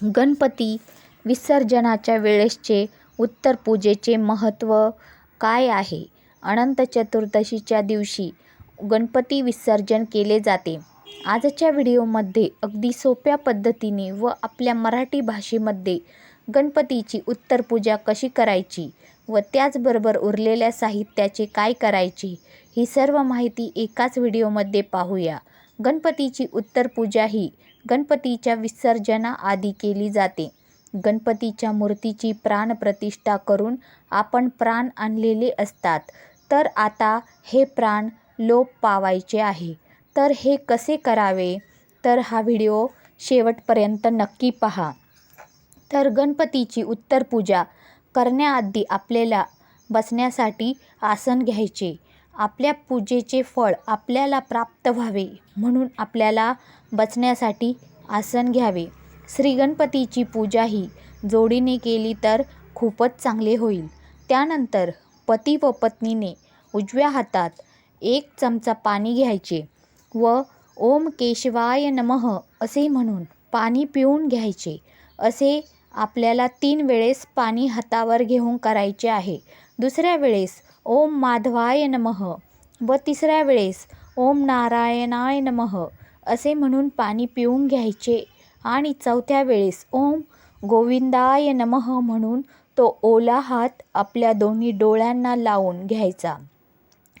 गणपती विसर्जनाच्या वेळेसचे उत्तर पूजेचे महत्त्व काय आहे? अनंत चतुर्दशीच्या दिवशी गणपती विसर्जन केले जाते. आजच्या व्हिडिओमध्ये अगदी सोप्या पद्धतीने व आपल्या मराठी भाषेमध्ये गणपतीची उत्तर पूजा कशी करायची व त्याचबरोबर उरलेल्या साहित्याचे काय करायचे ही सर्व माहिती एकाच व्हिडिओमध्ये पाहूया. गणपतीची उत्तर पूजा ही गणपतीच्या विसर्जनाआधी केली जाते. गणपतीच्या मूर्तीची प्राणप्रतिष्ठा करून आपण प्राण आणलेले असतात. तर आता हे प्राण लोप पावायचे आहे. तर हे कसे करावे? तर हा व्हिडिओ शेवटपर्यंत नक्की पहा. तर गणपतीची उत्तर पूजा करण्याआधी आपल्याला बसण्यासाठी आसन घ्यायचे. आपल्या पूजेचे फळ आपल्याला प्राप्त व्हावे म्हणून आपल्याला बचण्यासाठी आसन घ्यावे. श्री गणपतीची पूजा ही जोडीने केली तर खूपच चांगले होईल. त्यानंतर पती व पत्नीने उजव्या हातात एक चमचा पाणी घ्यायचे व ओम केशवाय नमः असे म्हणून पाणी पिऊन घ्यायचे. असे आपल्याला तीन वेळेस पाणी हातावर घेऊन करायचे आहे. दुसऱ्या वेळेस ओम माधवाय नमः व तिसऱ्या वेळेस ओम नारायणाय नमः असे म्हणून पाणी पिऊन घ्यायचे. आणि चौथ्या वेळेस ओम गोविंदाय नमः म्हणून तो ओला हात आपल्या दोन्ही डोळ्यांना लावून घ्यायचा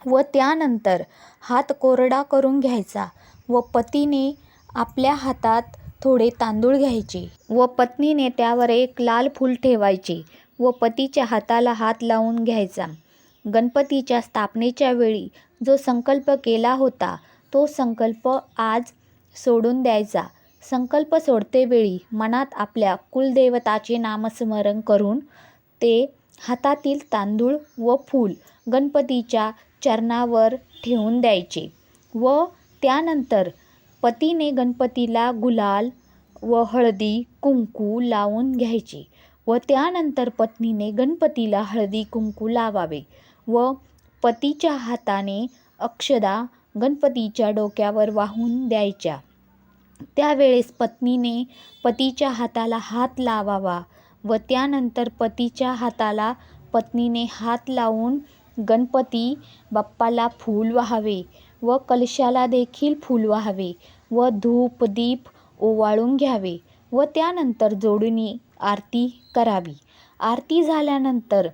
व त्यानंतर हात कोरडा करून घ्यायचा व पतीने आपल्या हातात थोडे तांदूळ घ्यायचे व पत्नीने त्यावर एक लाल फूल ठेवायचे व पतीच्या हाताला हात लावून घ्यायचा. गणपतीच्या स्थापनेच्या वेळी जो संकल्प केला होता तो संकल्प आज सोडून द्यायचा. संकल्प सोडतेवेळी मनात आपल्या कुलदेवताचे नामस्मरण करून ते हातातील तांदूळ व फूल गणपतीच्या चरणावर ठेवून द्यायचे व त्यानंतर पतीने गणपतीला गुलाल व हळदी कुंकू लावून घ्यायचे व त्यानंतर पत्नीने गणपतीला हळदी कुंकू लावावे. व पतीच्या हाताने अक्षदा गणपतीच्या डोक्यावर वाहून द्यायच्या. त्यावेळेस पत्नीने पतीच्या हाताला हात लावावा व त्यानंतर पतीच्या हाताला पत्नीने हात लावून गणपती बाप्पाला फूल वाहावे व कलशाला देखील फूल वाहावे व धूप दीप ओवाळून घ्यावे व त्यानंतर जोडीने आरती करावी. आरती झाल्यानंतर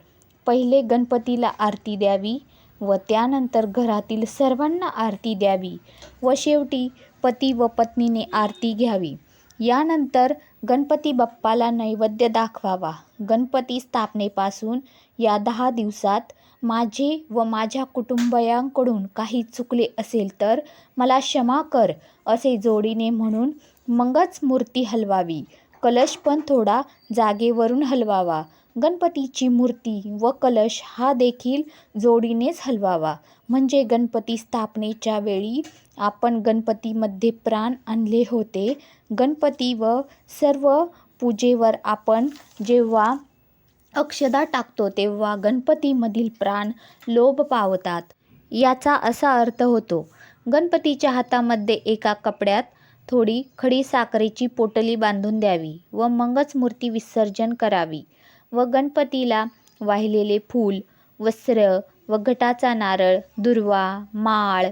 पहिले गणपतीला आरती द्यावी व त्यानंतर घरातील सर्वांना आरती द्यावी व शेवटी पती व पत्नीने आरती घ्यावी. यानंतर गणपती बाप्पाला नैवेद्य दाखवावा. गणपती स्थापनेपासून या दहा दिवसात माझे व माझ्या कुटुंबियांकडून काही चुकले असेल तर मला क्षमा कर असे जोडीने म्हणून मगच मूर्ती हलवावी. कलश पण थोडा जागेवरून हलवावा. गणपतीची मूर्ती व कलश हा देखील जोडीनेच हलवावा. म्हणजे गणपती स्थापनेच्या वेळी आपण गणपतीमध्ये प्राण आणले होते. गणपती व सर्व पूजेवर आपण जेव्हा अक्षदा टाकतो तेव्हा गणपतीमधील प्राण लोभ पावतात. याचा असा अर्थ होतो गणपतीच्या हातामध्ये एका कपड्यात थोडी खडी साखरेची पोटली बांधून द्यावी व मगच मूर्ती विसर्जन करावी. व गणपतीला वाहिलेले फूल वस्त्र व घटाचा नारळ दुर्वा माळ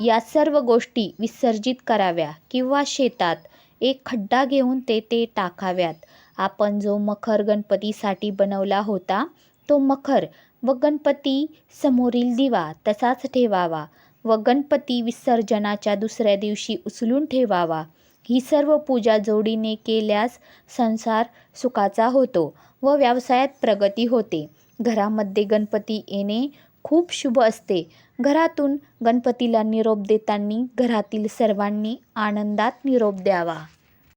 या सर्व गोष्टी विसर्जित कराव्या किंवा शेतात एक खड्डा घेऊन ते ते टाकाव्यात. आपण जो मखर गणपतीसाठी बनवला होता तो मखर व गणपती समोरील दिवा तसाच ठेवावा व गणपती विसर्जनाच्या दुसऱ्या दिवशी उचलून ठेवावा. ही सर्व पूजा जोडीने केल्यास संसार सुखाचा होतो व व्यवसायात प्रगती होते. घरामध्ये गणपती येणे खूप शुभ असते. घरातून गणपतीला निरोप देताना घरातील सर्वांनी आनंदात निरोप द्यावा.